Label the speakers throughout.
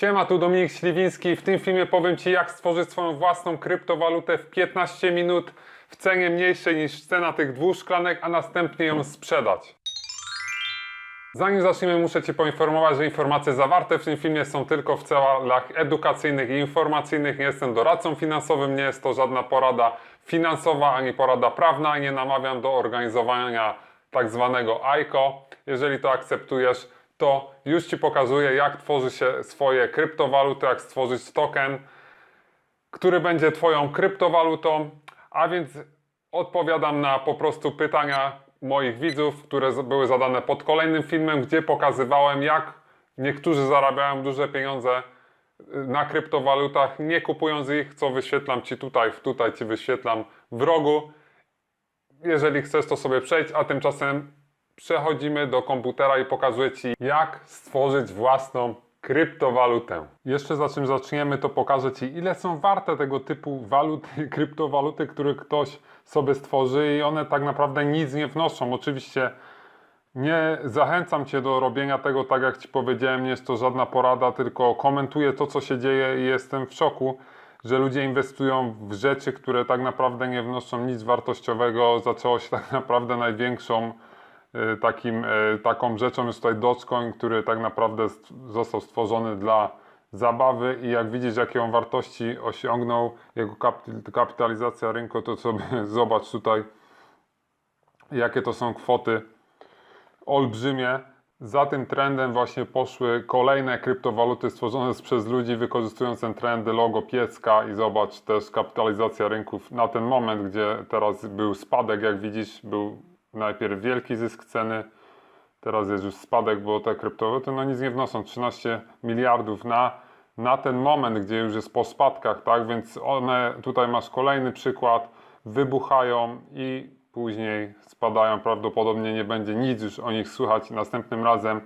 Speaker 1: Siema, tu Dominik Śliwiński. W tym filmie powiem Ci, jak stworzyć swoją własną kryptowalutę w 15 minut w cenie mniejszej niż cena tych dwóch szklanek, a następnie ją sprzedać. Zanim zaczniemy, muszę Cię poinformować, że informacje zawarte w tym filmie są tylko w celach edukacyjnych i informacyjnych. Nie jestem doradcą finansowym, nie jest to żadna porada finansowa ani porada prawna. Nie namawiam do organizowania tak zwanego ICO. Jeżeli to akceptujesz, to już Ci pokazuję, jak tworzy się swoje kryptowaluty, jak stworzyć token, który będzie Twoją kryptowalutą, a więc odpowiadam na po prostu pytania moich widzów, które były zadane pod kolejnym filmem, gdzie pokazywałem, jak niektórzy zarabiają duże pieniądze y, na kryptowalutach, nie kupując ich, co wyświetlam Ci tutaj, tutaj Ci wyświetlam w rogu. Jeżeli chcesz, to sobie przejdź, a tymczasem przechodzimy do komputera i pokazuję Ci, jak stworzyć własną kryptowalutę. Jeszcze za czym zaczniemy, to pokażę Ci, ile są warte tego typu waluty, kryptowaluty, które ktoś sobie stworzy i one tak naprawdę nic nie wnoszą. Oczywiście nie zachęcam Cię do robienia tego, tak jak Ci powiedziałem, nie jest to żadna porada, tylko komentuję to, co się dzieje i jestem w szoku, że ludzie inwestują w rzeczy, które tak naprawdę nie wnoszą nic wartościowego. Zaczęło się tak naprawdę największą takim, y, taką rzeczą jest tutaj Dogecoin, który tak naprawdę st- został stworzony dla zabawy i jak widzisz jakie on wartości osiągnął, jego kapi- kapitalizacja rynku, to sobie zobacz tutaj jakie to są kwoty olbrzymie. Za tym trendem właśnie poszły kolejne kryptowaluty stworzone przez ludzi wykorzystując ten trend logo pieska i zobacz też kapitalizacja rynków na ten moment, gdzie teraz był spadek, jak widzisz, był najpierw wielki zysk ceny, teraz jest już spadek, bo te kryptowaluty no nic nie wnoszą, 13 miliardów na, na ten moment, gdzie już jest po spadkach, tak, więc one, tutaj masz kolejny przykład, wybuchają i później spadają, prawdopodobnie nie będzie nic już o nich słychać następnym razem.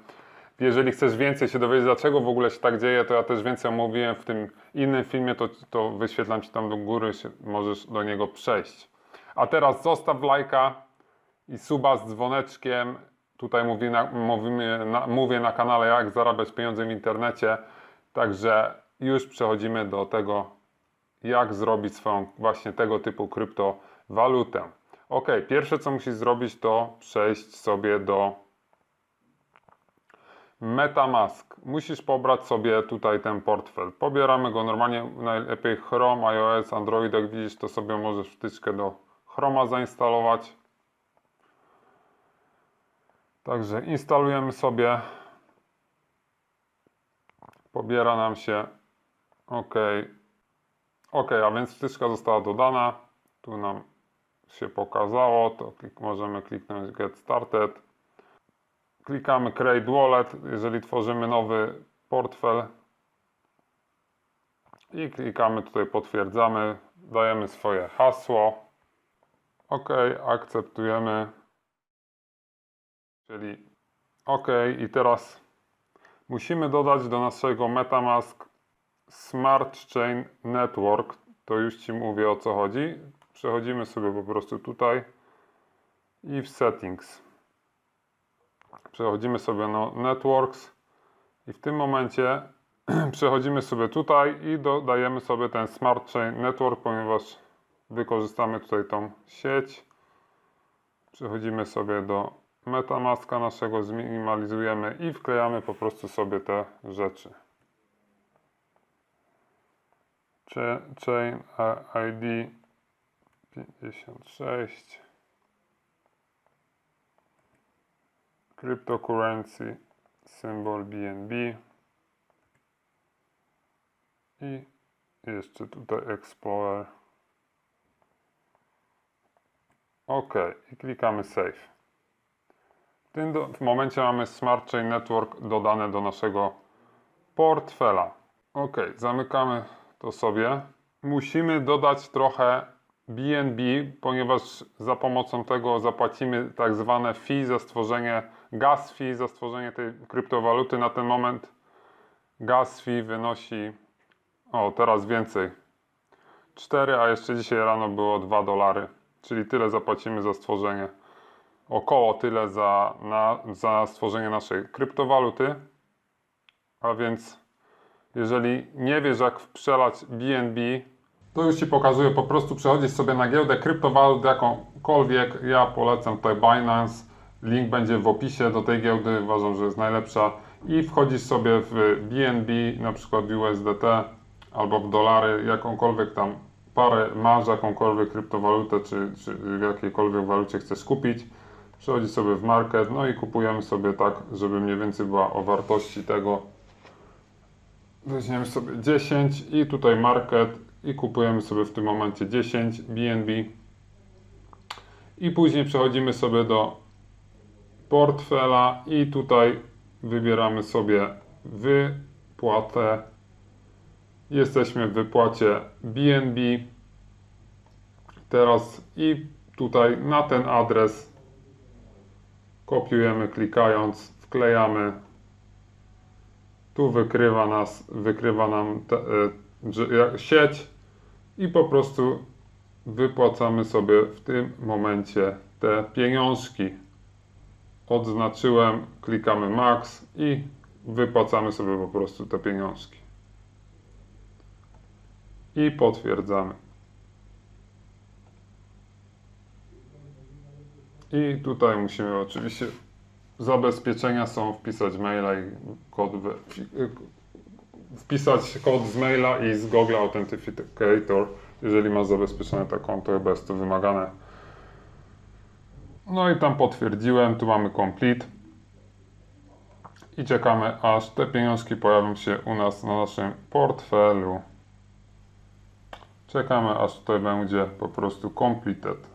Speaker 1: Jeżeli chcesz więcej się dowiedzieć, dlaczego w ogóle się tak dzieje, to ja też więcej mówiłem w tym innym filmie, to, to wyświetlam Ci tam do góry, możesz do niego przejść. A teraz zostaw lajka i suba z dzwoneczkiem. Tutaj mówię na, mówimy na, mówię na kanale, jak zarabiać pieniądze w internecie. Także już przechodzimy do tego, jak zrobić swoją właśnie tego typu kryptowalutę. Ok, pierwsze co musisz zrobić, to przejść sobie do MetaMask. Musisz pobrać sobie tutaj ten portfel. Pobieramy go normalnie, najlepiej Chrome, iOS, Android. Jak widzisz, to sobie możesz wtyczkę do Chroma zainstalować. Także instalujemy sobie. Pobiera nam się. OK. OK, a więc wtyczka została dodana. Tu nam się pokazało. To klik, możemy kliknąć Get Started. Klikamy Create Wallet, jeżeli tworzymy nowy portfel. I klikamy tutaj potwierdzamy. Dajemy swoje hasło. OK, akceptujemy. Czyli OK i teraz musimy dodać do naszego MetaMask Smart Chain Network. To już Ci mówię o co chodzi. Przechodzimy sobie po prostu tutaj i w Settings. Przechodzimy sobie na Networks i w tym momencie przechodzimy sobie tutaj i dodajemy sobie ten Smart Chain Network, ponieważ wykorzystamy tutaj tą sieć. Przechodzimy sobie do Metamaska naszego, zminimalizujemy i wklejamy po prostu sobie te rzeczy. Ch- Chain ID 56 Cryptocurrency symbol BNB i jeszcze tutaj Explorer OK i klikamy Save. W tym momencie mamy Smart Chain Network dodane do naszego portfela. OK, zamykamy to sobie. Musimy dodać trochę BNB, ponieważ za pomocą tego zapłacimy tak zwane fee za stworzenie, gas fee za stworzenie tej kryptowaluty. Na ten moment gas fee wynosi, o teraz więcej, 4, a jeszcze dzisiaj rano było 2 dolary, czyli tyle zapłacimy za stworzenie, około tyle za, na, za stworzenie naszej kryptowaluty. A więc Jeżeli nie wiesz jak przelać BNB, to już Ci pokazuję, po prostu przechodzisz sobie na giełdę kryptowalut jakąkolwiek. Ja polecam tutaj Binance. Link będzie w opisie do tej giełdy, uważam, że jest najlepsza. I wchodzisz sobie w BNB, na przykład USDT albo w dolary, jakąkolwiek tam parę masz, jakąkolwiek kryptowalutę, czy, czy w jakiejkolwiek walucie chcesz kupić. Przechodzisz sobie w market, no i kupujemy sobie tak, żeby mniej więcej była o wartości tego. Weźmiemy sobie 10 i tutaj market i kupujemy sobie w tym momencie 10 BNB. I później przechodzimy sobie do portfela i tutaj wybieramy sobie wypłatę. Jesteśmy w wypłacie BNB. Teraz i tutaj na ten adres kopiujemy klikając, wklejamy. Tu wykrywa nas, wykrywa nam te, e, jak- sieć i po prostu wypłacamy sobie w tym momencie te pieniążki. Odznaczyłem, klikamy max i wypłacamy sobie po prostu te pieniążki. I potwierdzamy. I tutaj musimy oczywiście zabezpieczenia są wpisać maila i kod we- wpisać kod z maila i z Google Authenticator, jeżeli masz zabezpieczone to konto, chyba jest to wymagane. No i tam potwierdziłem, tu mamy complete. I czekamy aż te pieniążki pojawią się u nas na naszym portfelu. Czekamy aż tutaj będzie po prostu completed.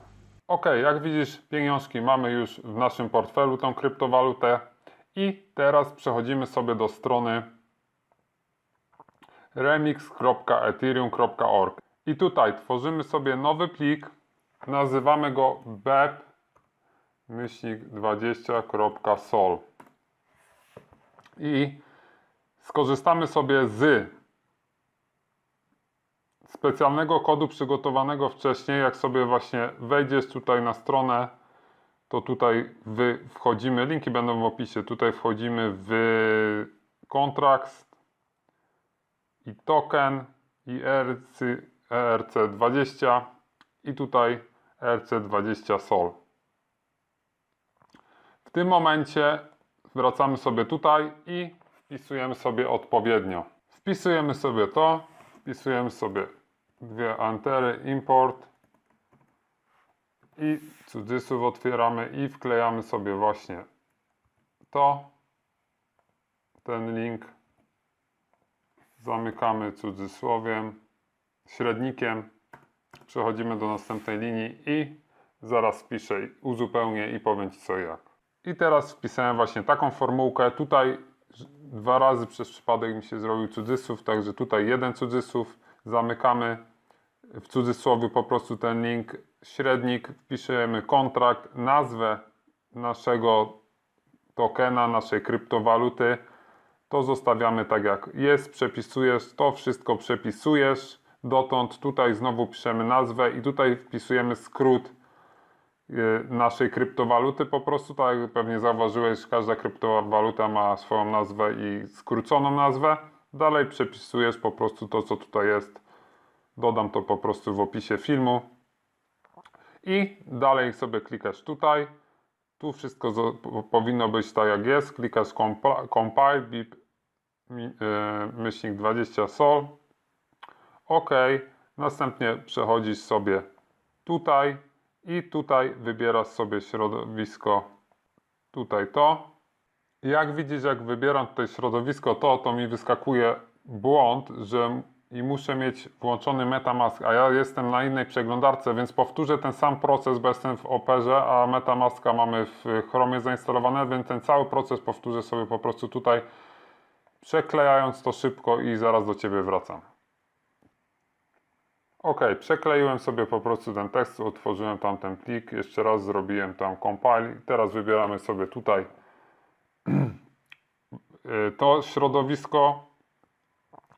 Speaker 1: Ok, jak widzisz, pieniążki mamy już w naszym portfelu, tą kryptowalutę. I teraz przechodzimy sobie do strony remix.ethereum.org. I tutaj tworzymy sobie nowy plik, nazywamy go bep myślnik 20.sol. I skorzystamy sobie z specjalnego kodu przygotowanego wcześniej. Jak sobie właśnie wejdziesz tutaj na stronę, to tutaj wchodzimy, linki będą w opisie. Tutaj wchodzimy w kontrakt i token i ERC, ERC20 i tutaj ERC20 SOL. W tym momencie wracamy sobie tutaj i wpisujemy sobie odpowiednio. Wpisujemy sobie to, wpisujemy sobie dwie antery, import i cudzysłów otwieramy i wklejamy sobie właśnie to, ten link zamykamy cudzysłowiem, średnikiem, przechodzimy do następnej linii i zaraz wpiszę, uzupełnię i powiem Ci co jak. I teraz wpisałem właśnie taką formułkę, tutaj dwa razy przez przypadek mi się zrobił cudzysłów, także tutaj jeden cudzysłów, zamykamy. W cudzysłowie po prostu ten link, średnik, wpiszemy kontrakt, nazwę naszego tokena, naszej kryptowaluty, to zostawiamy tak jak jest, przepisujesz, to wszystko przepisujesz, dotąd tutaj znowu piszemy nazwę i tutaj wpisujemy skrót naszej kryptowaluty po prostu, tak jak pewnie zauważyłeś, każda kryptowaluta ma swoją nazwę i skróconą nazwę. Dalej przepisujesz po prostu to, co tutaj jest. Dodam to po prostu w opisie filmu. I dalej sobie klikasz tutaj. Tu wszystko powinno być tak jak jest. Klikasz compile, bip, yy, myślnik 20 sol. OK. Następnie przechodzisz sobie tutaj i tutaj wybierasz sobie środowisko tutaj to. Jak widzisz, jak wybieram tutaj środowisko to, to mi wyskakuje błąd, że i muszę mieć włączony Metamask, a ja jestem na innej przeglądarce, więc powtórzę ten sam proces, bo jestem w Operze, a Metamaska mamy w Chromie zainstalowane, więc ten cały proces powtórzę sobie po prostu tutaj, przeklejając to szybko i zaraz do Ciebie wracam. Ok, przekleiłem sobie po prostu ten tekst, otworzyłem tam ten plik, jeszcze raz zrobiłem tam compile teraz wybieramy sobie tutaj y, to środowisko.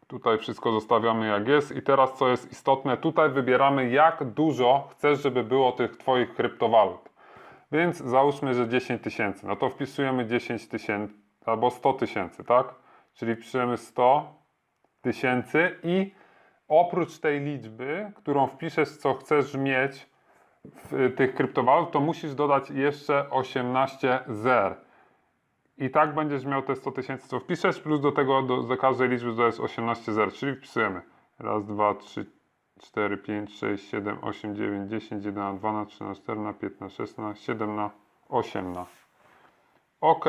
Speaker 1: Tutaj wszystko zostawiamy jak jest i teraz co jest istotne, tutaj wybieramy jak dużo chcesz, żeby było tych Twoich kryptowalut. Więc załóżmy, że 10 tysięcy, no to wpisujemy 10 tysięcy albo 100 tysięcy, tak? Czyli piszemy 100 tysięcy i oprócz tej liczby, którą wpiszesz, co chcesz mieć w y, tych kryptowalut, to musisz dodać jeszcze 18 zer. I tak będziesz miał te 100 tysięcy, co wpiszesz, plus do tego do, do każdej liczby dodajesz 18 zer, czyli wpisujemy raz, dwa, trzy, 4, 5, 6, 7, 8, 9, 10, 11, 12, 13, 14, 15, 16, 17, 18. OK.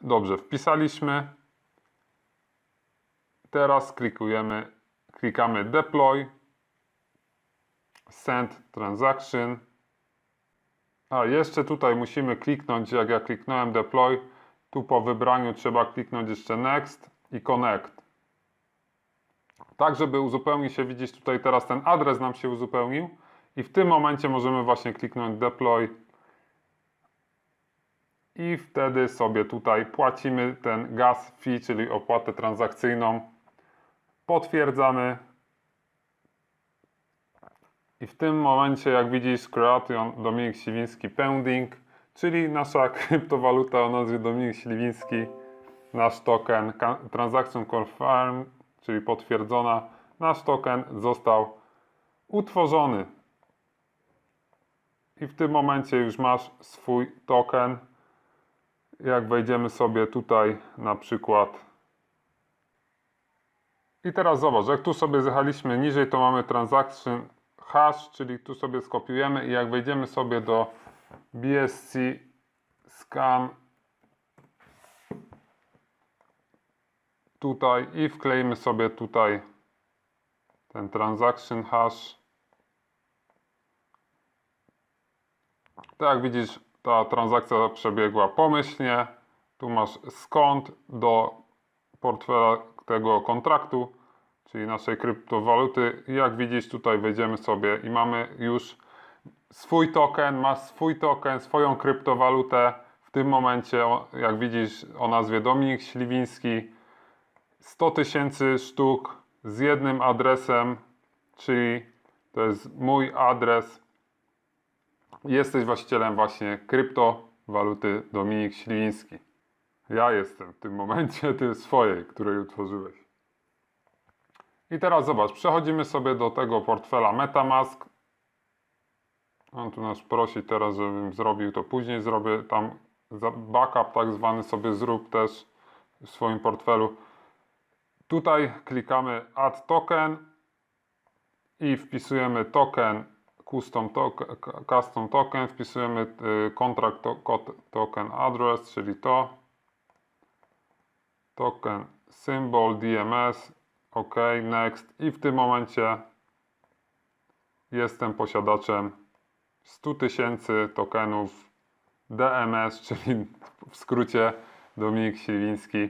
Speaker 1: Dobrze, wpisaliśmy. Teraz klikujemy, klikamy Deploy, Send Transaction. A jeszcze tutaj musimy kliknąć, jak ja kliknąłem Deploy, tu po wybraniu trzeba kliknąć jeszcze Next i Connect. Tak, żeby uzupełnić się, widzisz tutaj teraz ten adres nam się uzupełnił i w tym momencie możemy właśnie kliknąć Deploy i wtedy sobie tutaj płacimy ten gas fee, czyli opłatę transakcyjną. Potwierdzamy. I w tym momencie, jak widzisz, Creation Dominik Siwiński pending, czyli nasza kryptowaluta o nazwie Dominik Śliwiński, nasz token Transaction Confirmed, czyli potwierdzona, nasz token został utworzony. I w tym momencie już masz swój token. Jak wejdziemy sobie tutaj na przykład. I teraz zobacz, jak tu sobie zjechaliśmy niżej, to mamy transaction hash, czyli tu sobie skopiujemy i jak wejdziemy sobie do BSC scan tutaj i wkleimy sobie tutaj ten transaction hash. Tak jak widzisz, ta transakcja przebiegła pomyślnie. Tu masz skąd do portfela tego kontraktu, czyli naszej kryptowaluty. Jak widzisz, tutaj wejdziemy sobie i mamy już swój token, masz swój token, swoją kryptowalutę. W tym momencie, jak widzisz, o nazwie Dominik Śliwiński. 100 tysięcy sztuk z jednym adresem, czyli to jest mój adres. Jesteś właścicielem właśnie kryptowaluty Dominik Śliwiński. Ja jestem w tym momencie ty swojej, której utworzyłeś. I teraz zobacz, przechodzimy sobie do tego portfela MetaMask. On tu nas prosi teraz, żebym zrobił to później. Zrobię tam backup tak zwany sobie zrób też w swoim portfelu. Tutaj klikamy Add Token i wpisujemy token custom token, custom token, wpisujemy y, contract to, token address, czyli to token symbol DMS, OK, next i w tym momencie jestem posiadaczem 100 tysięcy tokenów DMS, czyli w skrócie Dominik Siwiński.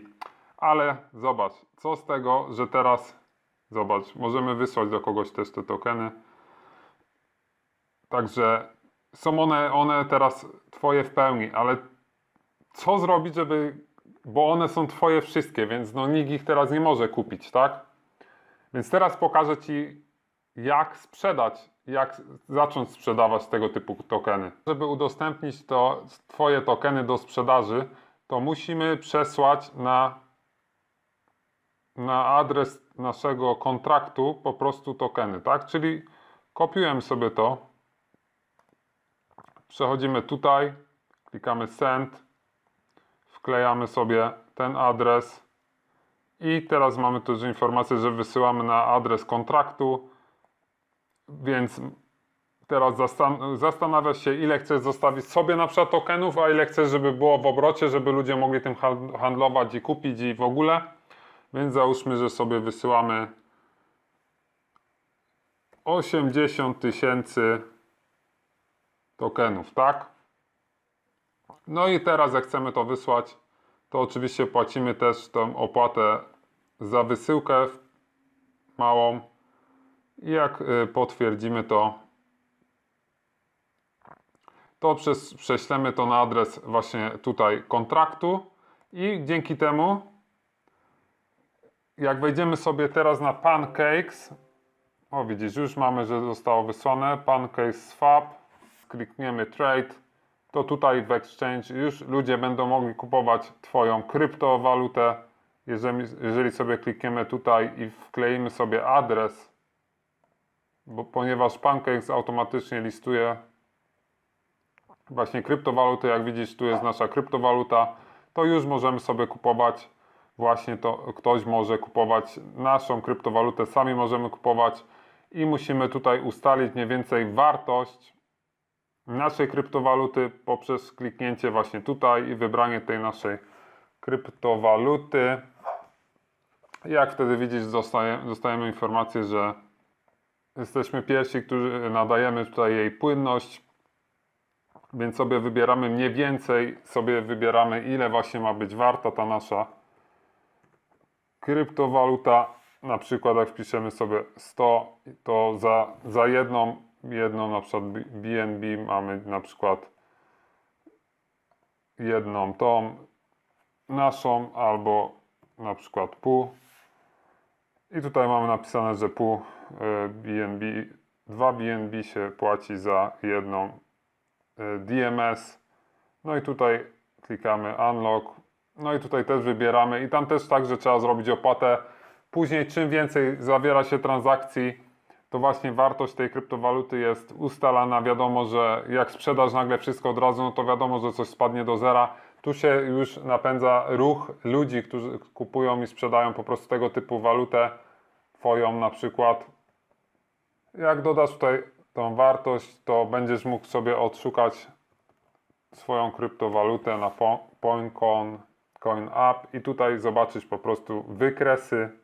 Speaker 1: Ale zobacz, co z tego, że teraz zobacz, możemy wysłać do kogoś też te tokeny. Także są one, one teraz twoje w pełni, ale co zrobić, żeby. Bo one są twoje wszystkie, więc no nikt ich teraz nie może kupić, tak? Więc teraz pokażę ci, jak sprzedać, jak zacząć sprzedawać tego typu tokeny. Żeby udostępnić to twoje tokeny do sprzedaży, to musimy przesłać na, na adres naszego kontraktu po prostu tokeny, tak? Czyli kopiujemy sobie to, przechodzimy tutaj, klikamy send, wklejamy sobie ten adres i teraz mamy też informację, że wysyłamy na adres kontraktu, więc teraz zastan- się, ile chcesz zostawić sobie na przykład tokenów, a ile chcesz, żeby było w obrocie, żeby ludzie mogli tym hand- handlować i kupić i w ogóle. Więc załóżmy, że sobie wysyłamy 80 tysięcy tokenów, tak? No i teraz jak chcemy to wysłać, to oczywiście płacimy też tą opłatę za wysyłkę małą. I jak y, potwierdzimy to, to prześlemy to na adres właśnie tutaj kontraktu i dzięki temu jak wejdziemy sobie teraz na Pancakes, o widzisz, już mamy, że zostało wysłane, Pancakes Swap, klikniemy Trade, to tutaj w Exchange już ludzie będą mogli kupować Twoją kryptowalutę. Jeżeli, jeżeli sobie klikniemy tutaj i wkleimy sobie adres, bo ponieważ Pancakes automatycznie listuje właśnie kryptowaluty, jak widzisz tu jest nasza kryptowaluta, to już możemy sobie kupować. Właśnie to, ktoś może kupować naszą kryptowalutę, sami możemy kupować i musimy tutaj ustalić mniej więcej wartość naszej kryptowaluty poprzez kliknięcie właśnie tutaj i wybranie tej naszej kryptowaluty. Jak wtedy widzisz, dostaje, dostajemy informację, że jesteśmy pierwsi, którzy nadajemy tutaj jej płynność, więc sobie wybieramy mniej więcej, sobie wybieramy ile właśnie ma być warta ta nasza kryptowaluta. Na przykład jak wpiszemy sobie 100, to za, za jedną, jedną na przykład BNB mamy na przykład jedną tą naszą albo na przykład pół. I tutaj mamy napisane, że pół e, BNB, 2 BNB się płaci za jedną e, DMS. No i tutaj klikamy Unlock. No i tutaj też wybieramy i tam też także trzeba zrobić opłatę. Później czym więcej zawiera się transakcji, to właśnie wartość tej kryptowaluty jest ustalana. Wiadomo, że jak sprzedasz nagle wszystko od razu, no to wiadomo, że coś spadnie do zera. Tu się już napędza ruch ludzi, którzy kupują i sprzedają po prostu tego typu walutę, twoją na przykład. Jak dodasz tutaj tą wartość, to będziesz mógł sobie odszukać swoją kryptowalutę na po- PoinCon, CoinUp i tutaj zobaczysz po prostu wykresy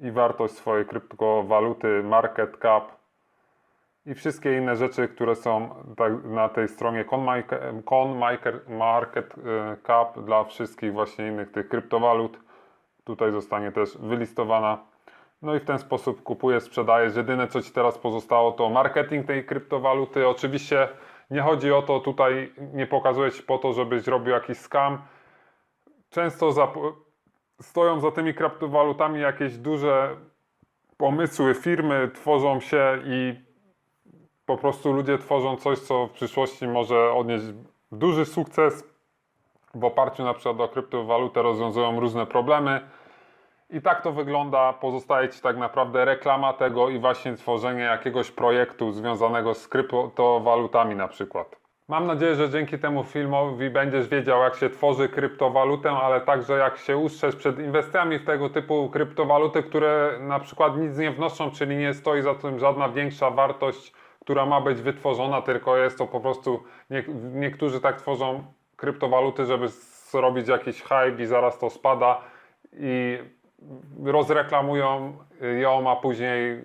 Speaker 1: i wartość swojej kryptowaluty, market cap i wszystkie inne rzeczy, które są tak na tej stronie Market e, dla wszystkich właśnie innych tych kryptowalut. Tutaj zostanie też wylistowana. No i w ten sposób kupujesz, sprzedajesz. Jedyne co Ci teraz pozostało to marketing tej kryptowaluty. Oczywiście nie chodzi o to, tutaj nie pokazuję Ci po to, żebyś robił jakiś scam. Często stoją za tymi kryptowalutami jakieś duże pomysły, firmy tworzą się i po prostu ludzie tworzą coś, co w przyszłości może odnieść duży sukces. W oparciu na przykład o kryptowalutę rozwiązują różne problemy. I tak to wygląda. Pozostaje Ci tak naprawdę reklama tego i właśnie tworzenie jakiegoś projektu związanego z kryptowalutami na przykład. Mam nadzieję, że dzięki temu filmowi będziesz wiedział, jak się tworzy kryptowalutę, ale także jak się ustrzec przed inwestycjami w tego typu kryptowaluty, które na przykład nic nie wnoszą, czyli nie stoi za tym żadna większa wartość, która ma być wytworzona, tylko jest to po prostu, nie, niektórzy tak tworzą kryptowaluty, żeby zrobić jakiś hype i zaraz to spada i rozreklamują ją, a później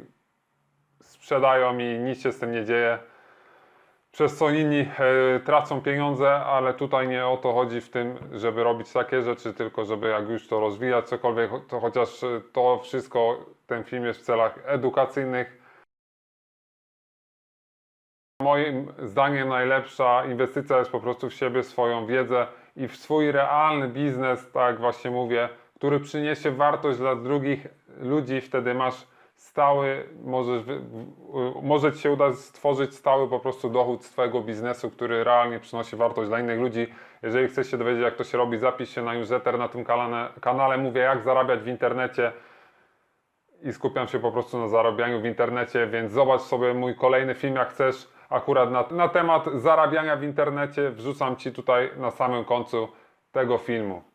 Speaker 1: sprzedają i nic się z tym nie dzieje. Przez co inni e, tracą pieniądze, ale tutaj nie o to chodzi w tym, żeby robić takie rzeczy, tylko żeby jak już to rozwijać cokolwiek, to chociaż e, to wszystko, ten film jest w celach edukacyjnych. Moim zdaniem najlepsza inwestycja jest po prostu w siebie, swoją wiedzę i w swój realny biznes, tak właśnie mówię, który przyniesie wartość dla drugich ludzi, wtedy masz stały, możesz, może Ci się uda stworzyć stały po prostu dochód z Twojego biznesu, który realnie przynosi wartość dla innych ludzi. Jeżeli chcesz się dowiedzieć, jak to się robi, zapisz się na newsletter na tym kanale. kanale. Mówię, jak zarabiać w internecie i skupiam się po prostu na zarabianiu w internecie, więc zobacz sobie mój kolejny film, jak chcesz, akurat na, na temat zarabiania w internecie. Wrzucam Ci tutaj na samym końcu tego filmu.